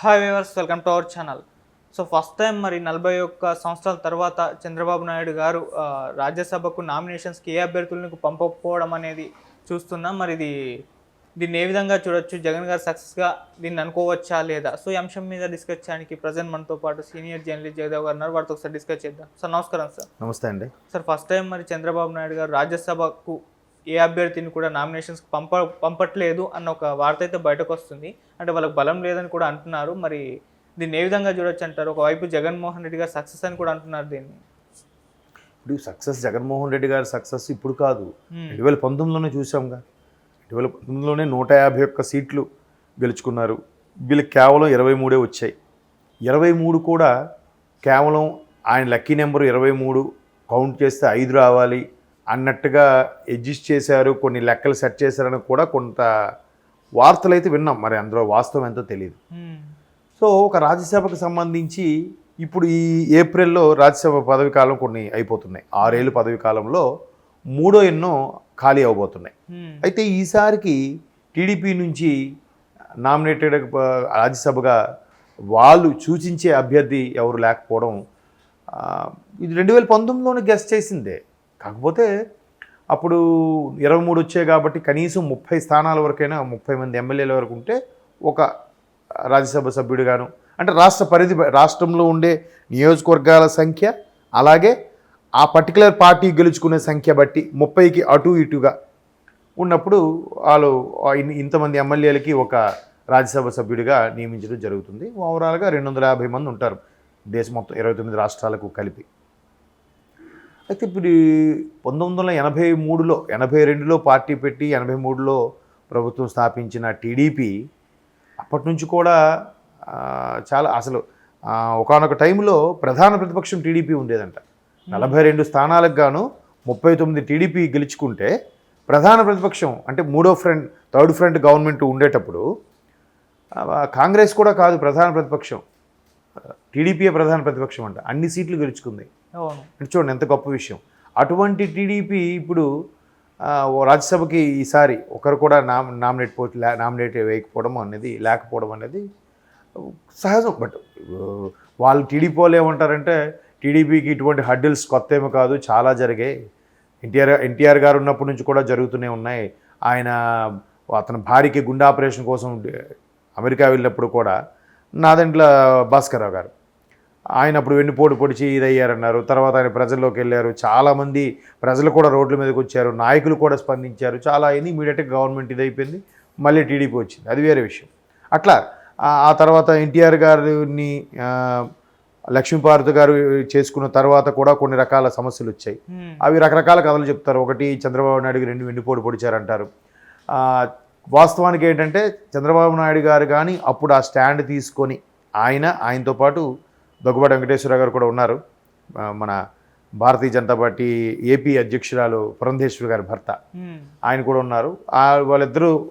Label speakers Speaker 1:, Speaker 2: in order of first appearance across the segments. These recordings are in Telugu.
Speaker 1: Hi viewers welcome to our channel so first time మరి నలభై ఒక్క సంవత్సరాల తర్వాత చంద్రబాబు నాయుడు గారు రాజ్యసభకు నామినేషన్స్కి ఏ అభ్యర్థులను పంపకపోవడం అనేది చూస్తున్నాం. మరి ఇది దీన్ని ఏ విధంగా చూడొచ్చు? జగన్ గారు సక్సెస్గా దీన్ని అనుకోవచ్చా లేదా? సో ఈ అంశం మీద డిస్కస్ చేయడానికి ప్రజెంట్ మనతో పాటు సీనియర్ జర్నలిస్ట్ జగదేవ్ గారు ఉన్నారు. వారితో ఒకసారి డిస్కస్ చేద్దాం. సార్ నమస్కారం సార్.
Speaker 2: నమస్తే అండి.
Speaker 1: సార్ ఫస్ట్ టైం మరి చంద్రబాబు నాయుడు గారు రాజ్యసభకు ఏ అభ్యర్థిని కూడా నామినేషన్స్కి పంప పంపట్లేదు అన్న ఒక వార్త అయితే బయటకు వస్తుంది. అంటే వాళ్ళకి బలం లేదని కూడా అంటున్నారు. మరి దీన్ని ఏ విధంగా చూడొచ్చు అంటారు? ఒకవైపు జగన్మోహన్ రెడ్డి గారు సక్సెస్ అని కూడా అంటున్నారు దీన్ని.
Speaker 2: ఇప్పుడు సక్సెస్ జగన్మోహన్ రెడ్డి గారి సక్సెస్ ఇప్పుడు కాదు. రెండు వేల పంతొమ్మిదిలోనే చూసాంగా రెండు వేల పంతొమ్మిదిలోనే నూట యాభై ఒక్క సీట్లు గెలుచుకున్నారు. వీళ్ళకి కేవలం ఇరవై మూడే వచ్చాయి. ఇరవై మూడు కూడా కేవలం ఆయన లక్కీ నెంబర్ ఇరవై మూడు. కౌంట్ చేస్తే ఐదు రావాలి. అన్నట్టుగా అడ్జస్ట్ చేశారు కొన్ని లెక్కలు సెట్ చేశారని కూడా కొంత వార్తలు అయితే విన్నాం. మరి అందులో వాస్తవం ఎంతో తెలియదు. సో ఒక రాజ్యసభకు సంబంధించి ఇప్పుడు ఈ ఏప్రిల్లో రాజ్యసభ పదవి కాలం కొన్ని అయిపోతున్నాయి. ఆరేళ్ళు పదవి కాలంలో మూడో ఎన్నో ఖాళీ అవబోతున్నాయి. అయితే ఈసారికి టీడీపీ నుంచి నామినేటెడ్ రాజ్యసభగా వాళ్ళు సూచించే అభ్యర్థి ఎవరు లేకపోవడం ఇది రెండు వేల పంతొమ్మిదిలోనే గెస్ట్ చేసిందే. కాకపోతే అప్పుడు ఇరవై మూడు వచ్చాయి కాబట్టి కనీసం ముప్పై స్థానాల వరకైనా ముప్పై మంది ఎమ్మెల్యేల వరకు ఉంటే ఒక రాజ్యసభ సభ్యుడిగాను అంటే రాష్ట్ర పరిధి రాష్ట్రంలో ఉండే నియోజకవర్గాల సంఖ్య అలాగే ఆ పర్టికులర్ పార్టీ గెలుచుకునే సంఖ్య బట్టి ముప్పైకి అటు ఇటుగా ఉన్నప్పుడు వాళ్ళు ఇంతమంది ఎమ్మెల్యేలకి ఒక రాజ్యసభ సభ్యుడిగా నియమించడం జరుగుతుంది. ఓవరాల్గా రెండు వందల యాభై మంది ఉంటారు. దేశం మొత్తం ఇరవై తొమ్మిది రాష్ట్రాలకు కలిపి. అయితే ఇప్పుడు ఈ పంతొమ్మిది వందల ఎనభై మూడులో ఎనభై రెండులో పార్టీ పెట్టి ఎనభై మూడులో ప్రభుత్వం స్థాపించిన టీడీపీ అప్పటి నుంచి కూడా చాలా అసలు ఒకనొక టైంలో ప్రధాన ప్రతిపక్షం టీడీపీ ఉండేదంట. నలభై రెండు స్థానాలకు గాను ముప్పై తొమ్మిది టీడీపీ గెలుచుకుంటే ప్రధాన ప్రతిపక్షం అంటే మూడో ఫ్రంట్ థర్డ్ ఫ్రంట్ గవర్నమెంట్ ఉండేటప్పుడు కాంగ్రెస్ కూడా కాదు ప్రధాన ప్రతిపక్షం. టీడీపీయే ప్రధాన ప్రతిపక్షం అంట. అన్ని సీట్లు గెలుచుకుంది. అంటే చూడండి ఎంత గొప్ప విషయం. అటువంటి టీడీపీ ఇప్పుడు ఓ రాజ్యసభకి ఈసారి ఒకరు కూడా నామ్ నామినేట్ పో నామినేట్ వేయకపోవడం అనేది లేకపోవడం అనేది సహజం. బట్ వాళ్ళు టీడీపీ వాళ్ళు ఏమంటారంటే టీడీపీకి ఇటువంటి హడ్డిల్స్ కొత్త ఏమో కాదు చాలా జరిగాయి. ఎన్టీఆర్ ఎన్టీఆర్ గారు ఉన్నప్పటి నుంచి కూడా జరుగుతూనే ఉన్నాయి. ఆయన అతని భార్యకి గుండె ఆపరేషన్ కోసం అమెరికా వెళ్ళినప్పుడు కూడా నాదెంట్ల భాస్కర్రావు గారు. ఆయన అప్పుడు వెన్నుపోటు పొడిచి ఇదయ్యారన్నారు. తర్వాత ఆయన ప్రజల్లోకి వెళ్ళారు. చాలామంది ప్రజలు కూడా రోడ్ల మీదకి వచ్చారు. నాయకులు కూడా స్పందించారు. చాలా అయింది. ఇమీడియట్గా గవర్నమెంట్ ఇదైపోయింది. మళ్ళీ టీడీపీ వచ్చింది. అది వేరే విషయం. అట్లా ఆ- తర్వాత ఎన్టీఆర్ గారిని లక్ష్మీపార్వతి గారు చేసుకున్న తర్వాత కూడా కొన్ని రకాల సమస్యలు వచ్చాయి. అవి రకరకాల కథలు చెప్తారు. ఒకటి చంద్రబాబు నాయుడుకి రెండు వెండిపోటు పొడిచారంటారు. వాస్తవానికి ఏంటంటే చంద్రబాబు నాయుడు గారు కానీ అప్పుడు ఆ స్టాండ్ తీసుకొని ఆయన ఆయనతో పాటు దగ్గుబాటి వెంకటేశ్వర గారు కూడా ఉన్నారు. మన భారతీయ జనతా పార్టీ ఏపీ అధ్యక్షురాలు పురంధేశ్వరి గారి భర్త.
Speaker 1: ఆయన
Speaker 2: కూడా ఉన్నారు. ఆ వాళ్ళిద్దరూ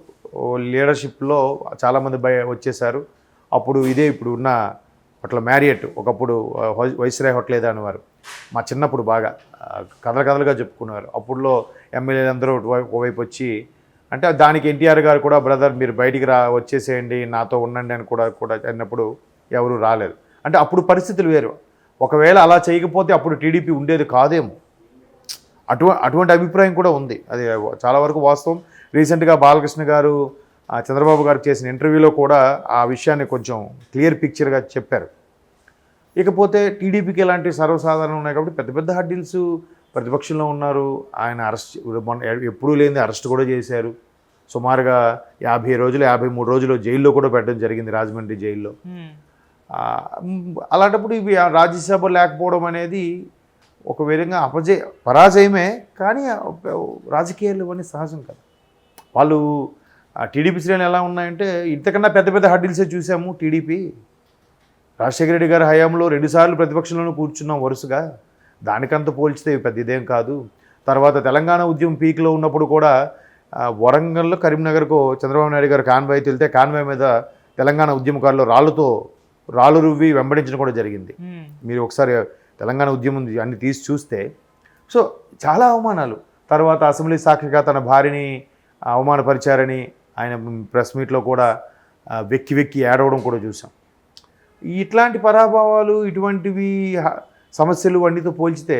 Speaker 2: లీడర్షిప్లో చాలామంది బయ వచ్చేసారు అప్పుడు ఇదే ఇప్పుడు ఉన్న హోటల్ మ్యారియట్. ఒకప్పుడు వైస్రాయ్ హోటల్ ఏదో అనేవారు. మా చిన్నప్పుడు బాగా కథలు కథలుగా చెప్పుకునేవారు. అప్పుడులో ఎమ్మెల్యేలు అందరూ ఒకవై- ఒకవైపు వచ్చి అంటే దానికి ఎన్టీఆర్ గారు కూడా బ్రదర్ మీరు బయటికి రా వచ్చేసేయండి నాతో ఉండండి అని కూడా కూడా అన్నప్పుడు ఎవరు రాలేదు. అంటే అప్పుడు పరిస్థితులు వేరు. ఒకవేళ అలా చేయకపోతే అప్పుడు టీడీపీ ఉండేది కాదేమో. అటు అటువంటి అభిప్రాయం కూడా ఉంది. అది చాలా వరకు వాస్తవం. రీసెంట్గా బాలకృష్ణ గారు చంద్రబాబు గారు చేసిన ఇంటర్వ్యూలో కూడా ఆ విషయాన్ని కొంచెం క్లియర్ పిక్చర్గా చెప్పారు. ఇకపోతే టీడీపీకి ఇలాంటి సర్వసాధారణం ఉన్నాయి కాబట్టి పెద్ద పెద్ద హడ్డిల్స్ ప్రతిపక్షంలో ఉన్నారు. ఆయన అరెస్ట్ మొన్న ఎప్పుడూ లేని అరెస్ట్ కూడా చేశారు. సుమారుగా యాభై రోజులు యాభై మూడు రోజులు జైల్లో కూడా పెట్టడం జరిగింది రాజమండ్రి జైల్లో. అలాంటప్పుడు ఇవి ఆ రాజ్యసభ లేకపోవడం అనేది ఒక విధంగా అపజయ పరాజయమే కానీ రాజకీయాలు ఇవన్నీ సహజం కదా. వాళ్ళు టీడీపీ శ్రేణులు ఎలా ఉన్నాయంటే ఇంతకన్నా పెద్ద పెద్ద హడ్డిల్సే చూసాము టీడీపీ. రాజశేఖర రెడ్డి గారి హయాంలో రెండుసార్లు ప్రతిపక్షంలోనూ కూర్చున్నాం వరుసగా. దానికంత పోల్చితే పెద్ద ఇదేం కాదు. తర్వాత తెలంగాణ ఉద్యమం పీక్లో ఉన్నప్పుడు కూడా వరంగల్లో కరీంనగర్కు చంద్రబాబు నాయుడు గారు కాన్వాయ్ వెళ్తే కాన్వాయ్ మీద తెలంగాణ ఉద్యమకారులు రాళ్ళతో రాళ్ళు రువ్వి వెంబడించడం కూడా జరిగింది. మీరు ఒకసారి తెలంగాణ ఉద్యమం అన్ని తీసి చూస్తే సో చాలా అవమానాలు. తర్వాత అసెంబ్లీ సాక్షిగా తన భార్యని అవమానపరిచారని ఆయన ప్రెస్ మీట్లో కూడా వెక్కి వెక్కి ఏడవడం కూడా చూసాం. ఇట్లాంటి పరాభవాలు ఇటువంటివి సమస్యలు అన్నితో పోల్చితే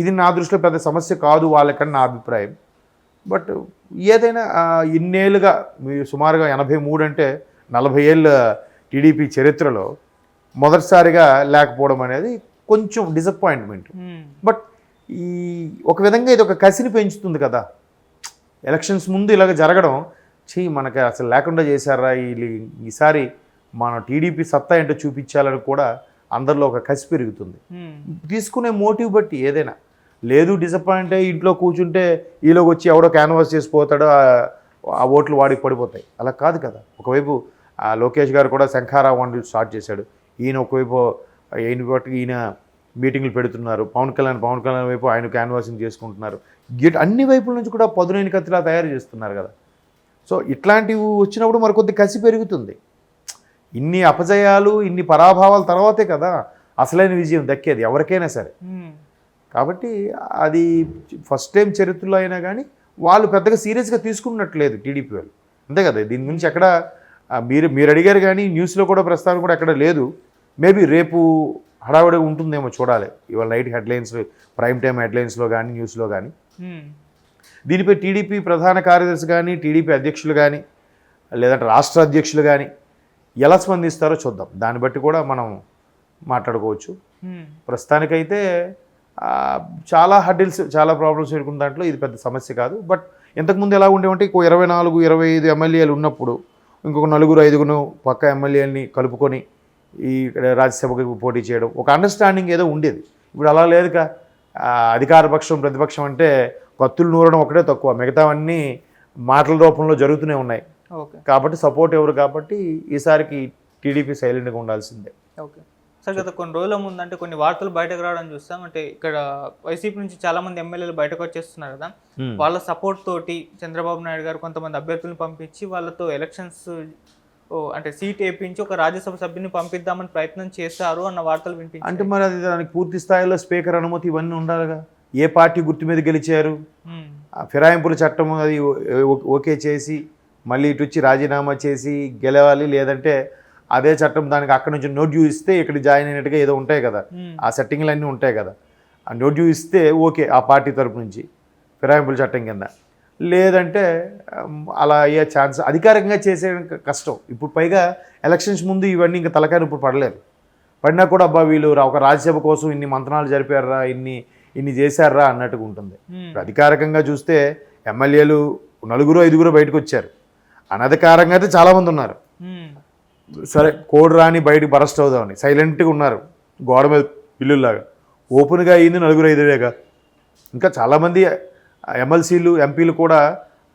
Speaker 2: ఇది నా దృష్టిలో పెద్ద సమస్య కాదు వాళ్ళకని నా అభిప్రాయం. బట్ ఏదైనా ఇన్నేళ్ళుగా మీరు సుమారుగా ఎనభై మూడు అంటే నలభై ఏళ్ళ టీడీపీ చరిత్రలో మొదటిసారిగా లేకపోవడం అనేది కొంచెం డిసప్పాయింట్మెంట్. బట్ ఈ ఒక విధంగా ఇది ఒక కసిని పెంచుతుంది కదా. ఎలక్షన్స్ ముందు ఇలాగ జరగడం చెయ్యి మనకి అసలు లేకుండా చేశారా వీళ్ళు ఈసారి మన టీడీపీ సత్తా ఏంటో చూపించాలని కూడా అందరిలో ఒక కసి పెరుగుతుంది.
Speaker 1: మ్మ్.
Speaker 2: తీసుకునే మోటివ్ బట్టి ఏదైనా. లేదు డిసప్పాయింట్ అయ్యి ఇంట్లో కూర్చుంటే ఈలోకి వచ్చి ఎవడో క్యాన్వాస్ చేసిపోతాడో ఆ- ఓట్లు వాడికి పడిపోతాయి. అలా కాదు కదా. ఒకవైపు లోకేష్ గారు కూడా శంఖారావు స్టార్ట్ చేశాడు. ఈయన ఒకవైపు ఈయన బట్టి ఈయన మీటింగ్లు పెడుతున్నారు. పవన్ కళ్యాణ్ పవన్ కళ్యాణ్ వైపు ఆయన క్యాన్వాసింగ్ చేసుకుంటున్నారు. గిట్ అన్ని వైపుల నుంచి కూడా పదునైన కత్తిలా తయారు చేస్తున్నారు కదా. సో ఇట్లాంటివి వచ్చినప్పుడు మరి కొద్ది కసి పెరుగుతుంది. ఇన్ని అపజయాలు ఇన్ని పరాభావాల తర్వాతే కదా అసలైన విజయం దక్కేది ఎవరికైనా సరే. కాబట్టి అది ఫస్ట్ టైం చరిత్రలో అయినా కానీ వాళ్ళు పెద్దగా సీరియస్గా తీసుకున్నట్లేదు టీడీపీ వాళ్ళు. అంతే కదా దీని గురించి ఎక్కడ మీరు మీరు అడిగారు కానీ న్యూస్లో కూడా ప్రస్తావన కూడా ఎక్కడ లేదు. మేబీ రేపు హడావుడిగా ఉంటుందేమో చూడాలి. ఇవాళ నైట్ హెడ్లైన్స్ ప్రైమ్ టైం హెడ్లైన్స్లో కానీ న్యూస్లో కానీ. దీనిపై టీడీపీ ప్రధాన కార్యదర్శి కానీ టీడీపీ అధ్యక్షులు కానీ లేదంటే రాష్ట్ర అధ్యక్షులు కానీ ఎలా స్పందిస్తారో చూద్దాం. దాన్ని బట్టి కూడా మనం మాట్లాడుకోవచ్చు. ప్రస్తుతానికైతే చాలా హడ్డిల్స్ చాలా ప్రాబ్లమ్స్ ఎదుర్కొన్న దాంట్లో ఇది పెద్ద సమస్య కాదు. బట్ ఇంతకుముందు ఎలా ఉండేవంటే ఇంకో ఇరవై నాలుగు ఇరవై ఐదు ఎమ్మెల్యేలు ఉన్నప్పుడు ఇంకొక నలుగురు ఐదుగురు పక్క ఎమ్మెల్యేలని కలుపుకొని ఈ ఇక్కడ రాజ్యసభకు పోటీ చేయడం. ఒక అండర్స్టాండింగ్ ఏదో ఉండేది. ఇప్పుడు అలా లేదుగా. ఆ, అధికార పక్షం ప్రతిపక్షం అంటే కత్తులు నూరడం ఒకటే తక్కువ. మిగతావన్నీ మాటల రూపంలో జరుగుతూనే ఉన్నాయి. కాబట్టి సపోర్ట్ ఎవరు కాబట్టి ఈసారికి టీడీపీ సైలెంట్గా ఉండాల్సిందే.
Speaker 1: ఓకే. సార్ గత కొన్ని రోజుల ముందు అంటే కొన్ని వార్తలు బయటకు రావడం చూస్తాం. అంటే ఇక్కడ వైసీపీ నుంచి చాలా మంది ఎమ్మెల్యేలు బయటకు వచ్చేస్తున్నారు కదా. వాళ్ళ సపోర్ట్ తోటి చంద్రబాబు నాయుడు గారు కొంతమంది అభ్యర్థులను పంపించి వాళ్ళతో ఎలక్షన్స్ అంటే సీట్ వేయించి ఒక రాజ్యసభ సభ్యుని పంపిద్దామని ప్రయత్నం చేశారు అన్న వార్తలు
Speaker 2: అంటే
Speaker 1: వినిపించాయి
Speaker 2: మరి అది దానికి పూర్తి స్థాయిలో స్పీకర్ అనుమతి ఇవన్నీ ఉండాలిగా? ఏ పార్టీ గుర్తు మీద గెలిచారు? ఫిరాయింపుల చట్టం అది ఓకే చేసి మళ్ళీ ఇటు వచ్చి రాజీనామా చేసి గెలవాలి లేదంటే అదే చట్టం దానికి అక్కడి నుంచి నోట్యూ ఇస్తే ఇక్కడ జాయిన్ అయినట్టుగా ఏదో ఉంటాయి కదా. ఆ సెట్టింగ్లు అన్నీ ఉంటాయి కదా. ఆ నోట్యూ ఇస్తే ఓకే ఆ పార్టీ తరపు నుంచి ఫిరాయింపుల చట్టం కింద. లేదంటే అలా అయ్యే ఛాన్స్ అధికారికంగా చేసే కష్టం. ఇప్పుడు పైగా ఎలక్షన్స్ ముందు ఇవన్నీ ఇంకా తలకాయ ఇప్పుడు పడలేరు పడినా కూడా అబ్బా వీళ్ళు ఒక రాజ్యసభ కోసం ఇన్ని మంత్రాలు జరిపారా ఇన్ని ఇన్ని చేశారా అన్నట్టుగా ఉంటుంది. ఇప్పుడు అధికారికంగా చూస్తే ఎమ్మెల్యేలు నలుగురు ఐదుగురు బయటకు వచ్చారు. అనధికారంగా అయితే చాలామంది ఉన్నారు. సరే కోడ్ రాని బయటకు బరస్ట్ అవుదామని. సైలెంట్గా ఉన్నారు. గోడ మీద పిల్లుల్లాగా. ఓపెన్గా అయ్యింది నలుగురు ఐదురేగా ఇంకా చాలామంది ఎమ్మెల్సీలు ఎంపీలు కూడా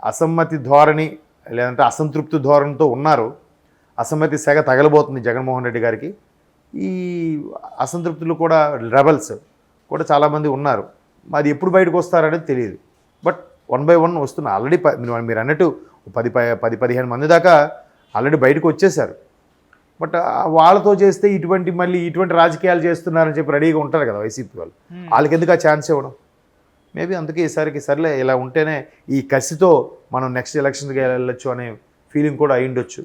Speaker 2: అసమ్మతి ధోరణి లేదంటే అసంతృప్తి ధోరణితో ఉన్నారు. అసమ్మతి సెగ తగలబోతుంది జగన్మోహన్ రెడ్డి గారికి. ఈ అసంతృప్తులు కూడా రెబల్స్ కూడా చాలామంది ఉన్నారు. అది ఎప్పుడు బయటకు వస్తారనేది తెలియదు. బట్ వన్ బై వన్ వస్తున్న ఆల్రెడీ మీరు అన్నట్టు పది పది పదిహేను మంది దాకా ఆల్రెడీ బయటకు వచ్చేసారు. బట్ వాళ్ళతో చేస్తే ఇటువంటి మళ్ళీ ఇటువంటి రాజకీయాలు చేస్తున్నారని చెప్పి రెడీగా ఉంటారు కదా వైసీపీ వాళ్ళు.
Speaker 1: Hmm.
Speaker 2: వాళ్ళకి ఎందుకు ఆ ఛాన్స్ ఇవ్వడం? మేబీ అందుకే ఈసారికి సర్లే ఇలా ఉంటేనే ఈ కసితో మనం నెక్స్ట్ ఎలక్షన్కి వెళ్ళొచ్చు అనే ఫీలింగ్ కూడా అయి ఉండొచ్చు